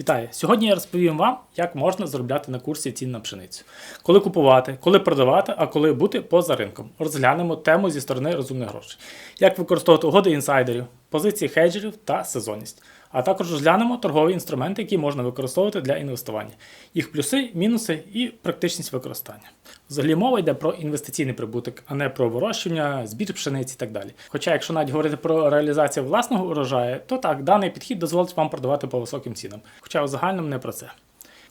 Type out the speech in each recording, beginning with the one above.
Вітаю! Сьогодні я розповім вам, як можна заробляти на курсі цін на пшеницю, коли купувати, коли продавати, а коли бути поза ринком. Розглянемо тему зі сторони розумних грошей, як використовувати угоди інсайдерів, позиції хеджерів та сезонність. А також розглянемо торгові інструменти, які можна використовувати для інвестування, їх плюси, мінуси і практичність використання. Взагалі мова йде про інвестиційний прибуток, а не про вирощування, збір пшениці і так далі. Хоча, якщо навіть говорити про реалізацію власного урожаю, то так, даний підхід дозволить вам продавати по високим цінам. Хоча у загальному не про це.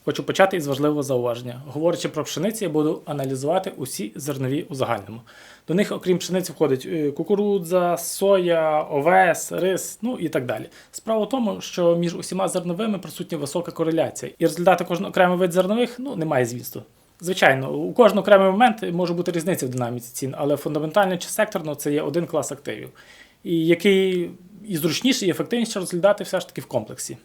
Хочу почати із важливого зауваження. Говорячи про пшеницю, я буду аналізувати усі зернові у загальному. До них, окрім пшениці, входить е, кукурудза, соя, овес, рис, ну і так далі. Справа в тому, що між усіма зерновими присутня висока кореляція, і результати кожного окремого вид зернових ну, немає звісту. Звичайно, у кожного окремий момент може бути різниця в динаміці цін, але фундаментально чи секторно це є один клас активів, і який і зручніше, і ефективніше розглядати все ж таки в комплексі.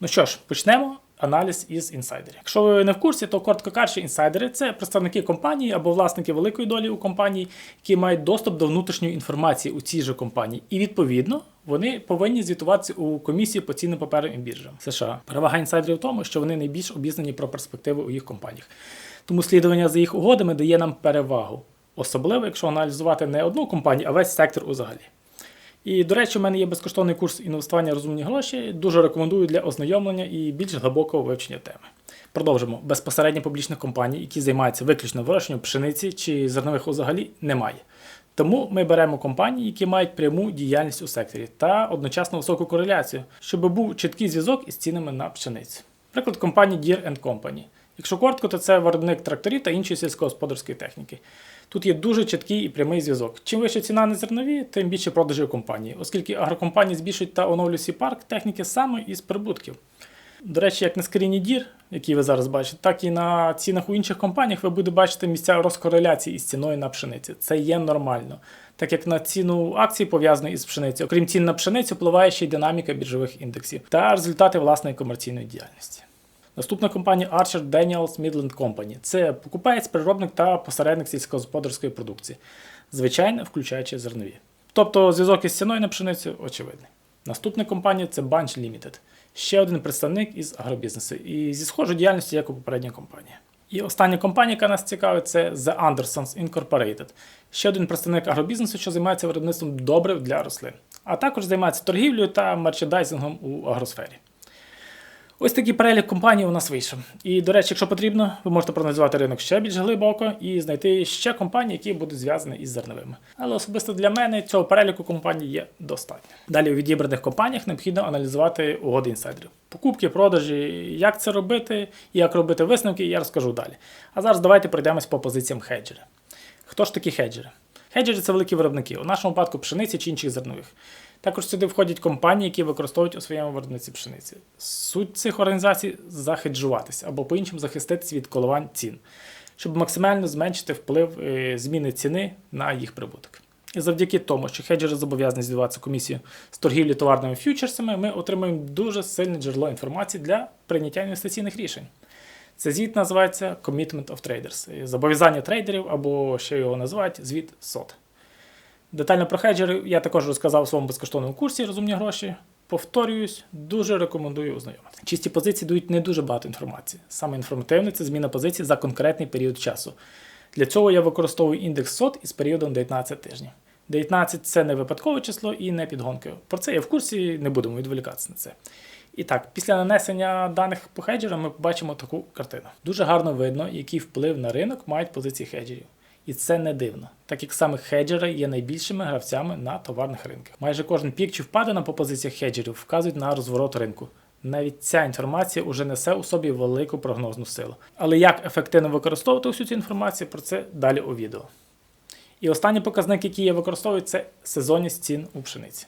Ну що ж, почнемо аналіз із інсайдерів. Якщо ви не в курсі, то коротко кажучи, інсайдери це представники компанії або власники великої долі у компанії, які мають доступ до внутрішньої інформації у цій же компанії. І відповідно вони повинні звітуватися у комісії по цінним паперам і біржам США. Перевага інсайдерів в тому, що вони найбільш обізнані про перспективи у їх компаніях. Тому слідування за їх угодами дає нам перевагу, особливо якщо аналізувати не одну компанію, а весь сектор узагалі. І, до речі, у мене є безкоштовний курс інвестування розумні гроші. Дуже рекомендую для ознайомлення і більш глибокого вивчення теми. Продовжимо. Безпосередньо публічних компаній, які займаються виключно вирощенням пшениці чи зернових взагалі, немає. Тому ми беремо компанії, які мають пряму діяльність у секторі та одночасно високу кореляцію, щоб був чіткий зв'язок із цінами на пшеницю. Приклад компанії Deere Company. Якщо коротко, то це виробник тракторів та іншої сільськогосподарської техніки. Тут є дуже чіткий і прямий зв'язок. Чим вища ціна на зернові, тим більше продажів компанії, оскільки агрокомпанії збільшують та оновлюють свій парк техніки саме із прибутків. До речі, як на скріні дір, який ви зараз бачите, так і на цінах у інших компаніях ви будете бачити місця розкореляції із ціною на пшениці. Це є нормально. Так як на ціну акцій пов'язаної із пшеницею, окрім цін на пшеницю, впливає ще й динаміка біржових індексів та результати власної комерційної діяльності. Наступна компанія Archer Daniels Midland Company. Це покупець, переробник та посередник сільськогосподарської продукції, звичайно, включаючи зернові. Тобто зв'язок із ціною на пшеницю очевидний. Наступна компанія це Bunch Limited, ще один представник із агробізнесу і зі схожою діяльністю, як у попередня компанія. І остання компанія, яка нас цікавить, це The Andersons Incorporated, ще один представник агробізнесу, що займається виробництвом добрив для рослин, а також займається торгівлею та мерчендайзингом у агросфері. Ось такий перелік компаній у нас вийшов. І, до речі, якщо потрібно, ви можете проаналізувати ринок ще більш глибоко і знайти ще компанії, які будуть зв'язані із зерновими. Але особисто для мене цього переліку компаній є достатньо. Далі у відібраних компаніях необхідно аналізувати угоди інсайдерів. Покупки, продажі, як це робити, як робити висновки, я розкажу далі. А зараз давайте пройдемось по позиціям хеджери. Хто ж такі хеджери? Хеджери це великі виробники, у нашому випадку пшениці чи інших зернових. Також сюди входять компанії, які використовують у своєму виробниці пшениці. Суть цих організацій захеджуватися або по-іншому захиститися від коливань цін, щоб максимально зменшити вплив е, зміни ціни на їх прибуток. І завдяки тому, що хеджери зобов'язані здаватися комісію з торгівлі товарними фьючерсами, ми отримуємо дуже сильне джерело інформації для прийняття інвестиційних рішень. Це звіт називається Commitment of Traders, зобов'язання трейдерів, або ще його називають звіт СОТ. Детально про хеджери я також розказав у своєму безкоштовному курсі Розумні гроші. Повторююсь, дуже рекомендую ознайомити. Чисті позиції дають не дуже багато інформації. Саме інформативне це зміна позиції за конкретний період часу. Для цього я використовую індекс SOT із періодом 19 тижнів. 19 це не випадкове число і не підгонки. Про це я в курсі, не будемо відволікатися на це. І так, після нанесення даних по хеджерам ми побачимо таку картину. Дуже гарно видно, який вплив на ринок мають позиції хеджерів. І це не дивно, так як саме хеджери є найбільшими гравцями на товарних ринках. Майже кожен пік чи впадина по позиціях хеджерів вказують на розворот ринку. Навіть ця інформація вже несе у собі велику прогнозну силу. Але як ефективно використовувати всю цю інформацію, про це далі у відео. І останній показник, який я використовую, це сезонність цін у пшениці.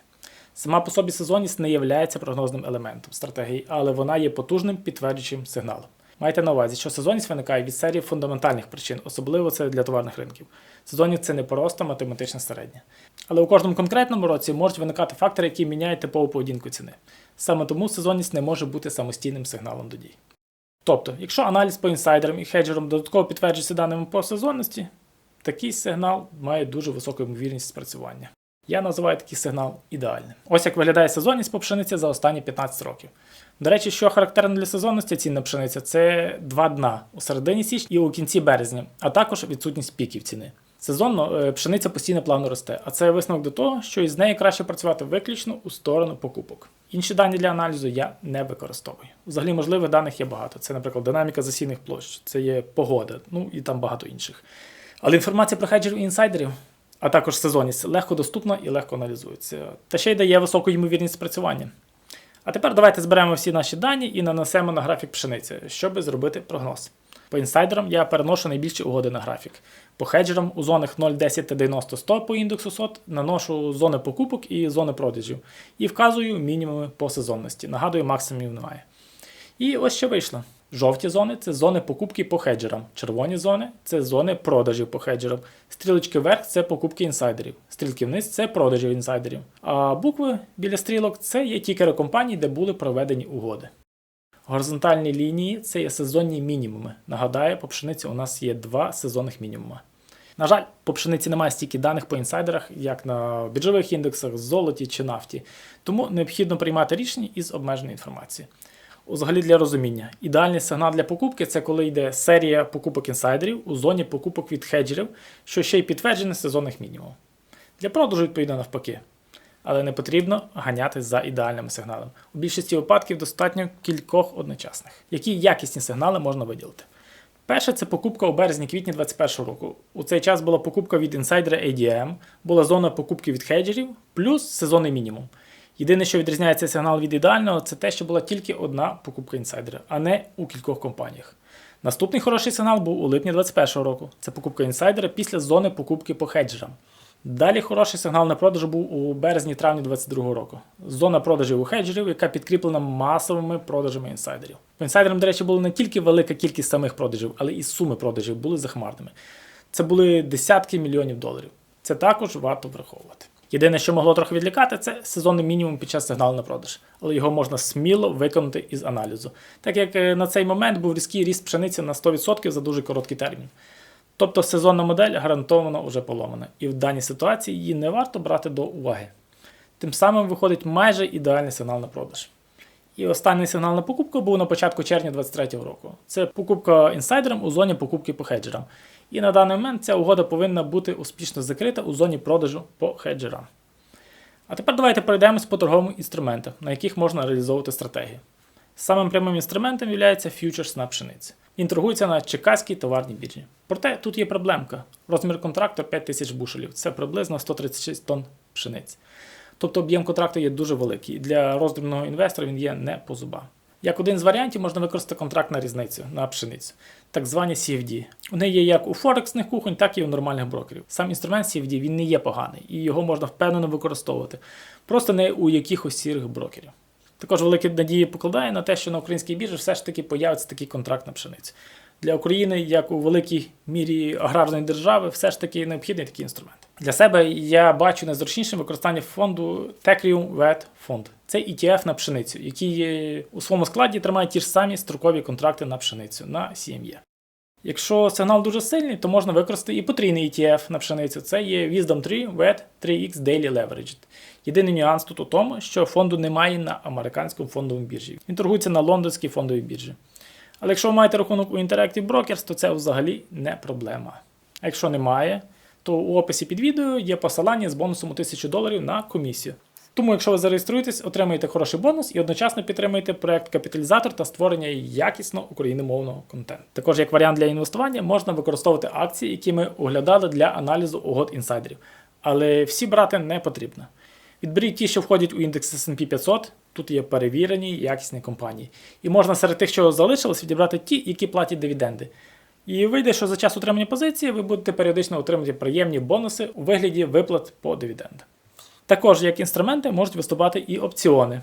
Сама по собі сезонність не є прогнозним елементом стратегії, але вона є потужним підтверджуючим сигналом. Майте на увазі, що сезонність виникає від серії фундаментальних причин, особливо це для товарних ринків. Сезонність це не просто математичне середнє. Але у кожному конкретному році можуть виникати фактори, які міняють типову поведінку ціни. Саме тому сезонність не може бути самостійним сигналом до дій. Тобто, якщо аналіз по інсайдерам і хеджерам додатково підтверджується даними по сезонності, такий сигнал має дуже високу ймовірність спрацювання. Я називаю такий сигнал ідеальним. Ось як виглядає сезонність по пшениці за останні 15 років. До речі, що характерно для сезонності цін на пшениця, це два дна у середині січня і у кінці березня, а також відсутність піків ціни. Сезонно е, пшениця постійно плавно росте, а це висновок до того, що із неї краще працювати виключно у сторону покупок. Інші дані для аналізу я не використовую. Взагалі можливих даних є багато. Це, наприклад, динаміка засійних площ, це є погода, ну і там багато інших. Але інформація про хеджерів і інсайдерів, а також сезонність, легко доступна і легко аналізується. Та ще й дає високу ймовірність спрацювання. А тепер давайте зберемо всі наші дані і нанесемо на графік пшениці, щоб зробити прогноз. По інсайдерам я переношу найбільші угоди на графік. По хеджерам у зонах 0, 10 та 90 100 по індексу сот наношу зони покупок і зони продажів. І вказую мінімуми по сезонності. Нагадую, максимумів немає. І ось що вийшло. Жовті зони це зони покупки по хеджерам. Червоні зони це зони продажів по хеджерам. Стрілочки вверх це покупки інсайдерів. Стрілки вниз це продажів інсайдерів. А букви біля стрілок це є тікери компаній, де були проведені угоди. Горизонтальні лінії це є сезонні мінімуми. Нагадаю, по пшениці у нас є два сезонних мінімуми. На жаль, по пшениці немає стільки даних по інсайдерах, як на біржових індексах, золоті чи нафті. Тому необхідно приймати рішення із обмеженої інформації. Взагалі для розуміння, ідеальний сигнал для покупки це коли йде серія покупок інсайдерів у зоні покупок від хеджерів, що ще й підтверджене сезонних мінімумів. Для продажу відповідно навпаки. Але не потрібно ганятись за ідеальним сигналом. У більшості випадків достатньо кількох одночасних. Які якісні сигнали можна виділити? Перше це покупка у березні-квітні 2021 року. У цей час була покупка від інсайдера ADM, була зона покупки від хеджерів, плюс сезонний мінімум. Єдине, що відрізняє цей сигнал від ідеального, це те, що була тільки одна покупка інсайдера, а не у кількох компаніях. Наступний хороший сигнал був у липні 2021 року. Це покупка інсайдера після зони покупки по хеджерам. Далі хороший сигнал на продажу був у березні-травні 2022 року. Зона продажів у хеджерів, яка підкріплена масовими продажами інсайдерів. По інсайдерам, до речі, була не тільки велика кількість самих продажів, але і суми продажів були захмарними. Це були десятки мільйонів доларів. Це також варто враховувати. Єдине, що могло трохи відлікати, це сезонний мінімум під час сигналу на продаж, але його можна сміло виконати із аналізу, так як е, на цей момент був різкий ріст пшениці на 100% за дуже короткий термін. Тобто сезонна модель гарантовано вже поломана, і в даній ситуації її не варто брати до уваги. Тим самим виходить майже ідеальний сигнал на продаж. І останній сигнал на покупку був на початку червня 2023 року. Це покупка інсайдером у зоні покупки по хеджерам. І на даний момент ця угода повинна бути успішно закрита у зоні продажу по хеджерам. А тепер давайте пройдемось по торговим інструментам, на яких можна реалізовувати стратегію. Самим прямим інструментом є фьючерс на пшениці. Він торгується на Чекаській товарній біржі. Проте тут є проблемка. Розмір контракту 5000 бушелів. Це приблизно 136 тонн пшениці. Тобто об'єм контракту є дуже великий, для роздрібного інвестора він є не по зубам. Як один з варіантів можна використати контракт на різницю на пшеницю, так звані CFD. Вони є як у форексних кухонь, так і у нормальних брокерів. Сам інструмент CFD він не є поганий, і його можна впевнено використовувати, просто не у якихось сірих брокерів. Також великі надії покладає на те, що на українській біржі все ж таки появиться такий контракт на пшеницю. Для України, як у великій мірі аграрної держави, все ж таки необхідний такий інструмент. Для себе я бачу найзручнішим використання фонду Tecrium VET фонд. Це ETF на пшеницю, який у своєму складі тримає ті ж самі строкові контракти на пшеницю на CME. Якщо сигнал дуже сильний, то можна використати і потрійний ETF на пшеницю. Це є Wisdom 3 VET 3X Daily Leveraged. Єдиний нюанс тут у тому, що фонду немає на американському фондовому біржі. Він торгується на лондонській фондовій біржі. Але якщо ви маєте рахунок у Interactive Brokers, то це взагалі не проблема. А якщо немає, то у описі під відео є посилання з бонусом у 1000 доларів на комісію. Тому, якщо ви зареєструєтесь, отримаєте хороший бонус і одночасно підтримуєте проект капіталізатор та створення якісно україномовного контенту. Також як варіант для інвестування можна використовувати акції, які ми оглядали для аналізу угод інсайдерів. Але всі брати не потрібно. Відберіть ті, що входять у індекс S&P 500, тут є перевірені якісні компанії. І можна серед тих, що залишилось, відібрати ті, які платять дивіденди. І вийде, що за час утримання позиції ви будете періодично отримувати приємні бонуси у вигляді виплат по дивідендам. Також як інструменти можуть виступати і опціони.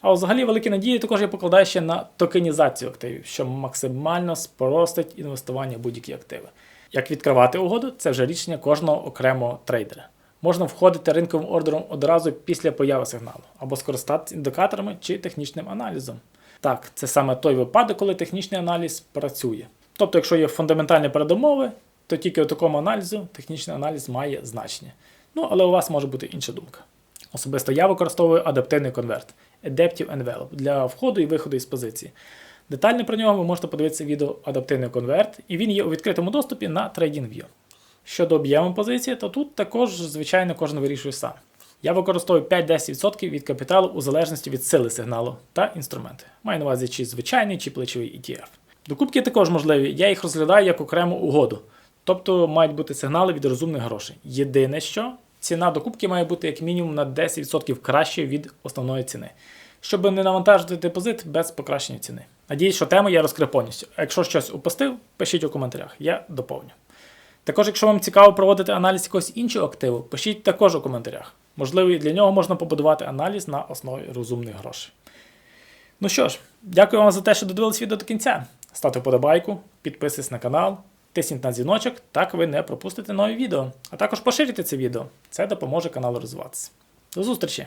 А взагалі великі надії також я покладаю ще на токенізацію активів, що максимально спростить інвестування в будь-які активи. Як відкривати угоду, це вже рішення кожного окремого трейдера. Можна входити ринковим ордером одразу після появи сигналу, або скористатися індикаторами чи технічним аналізом. Так, це саме той випадок, коли технічний аналіз працює. Тобто, якщо є фундаментальні передумови, то тільки у такому аналізу технічний аналіз має значення. Ну, але у вас може бути інша думка. Особисто я використовую адаптивний конверт Adaptive Envelope для входу і виходу із позиції. Детально про нього ви можете подивитися відео Адаптивний конверт, і він є у відкритому доступі на TradingView. Щодо об'єму позиції, то тут також, звичайно, кожен вирішує сам. Я використовую 5-10% від капіталу у залежності від сили сигналу та інструменти. Маю на увазі чи звичайний, чи плечовий ETF. Докупки також можливі, я їх розглядаю як окрему угоду. Тобто мають бути сигнали від розумних грошей. Єдине, що ціна докупки має бути як мінімум на 10% краще від основної ціни, щоб не навантажити депозит без покращення ціни. Надіюсь, що тему я розкрив повністю. Якщо щось упустив, пишіть у коментарях, я доповню. Також, якщо вам цікаво проводити аналіз якогось іншого активу, пишіть також у коментарях. Можливо, і для нього можна побудувати аналіз на основі розумних грошей. Ну що ж, дякую вам за те, що додивились відео до кінця. Ставте вподобайку, підписуйтесь на канал, тисніть на дзвіночок, так ви не пропустите нові відео. А також поширюйте це відео. Це допоможе каналу розвиватися. До зустрічі!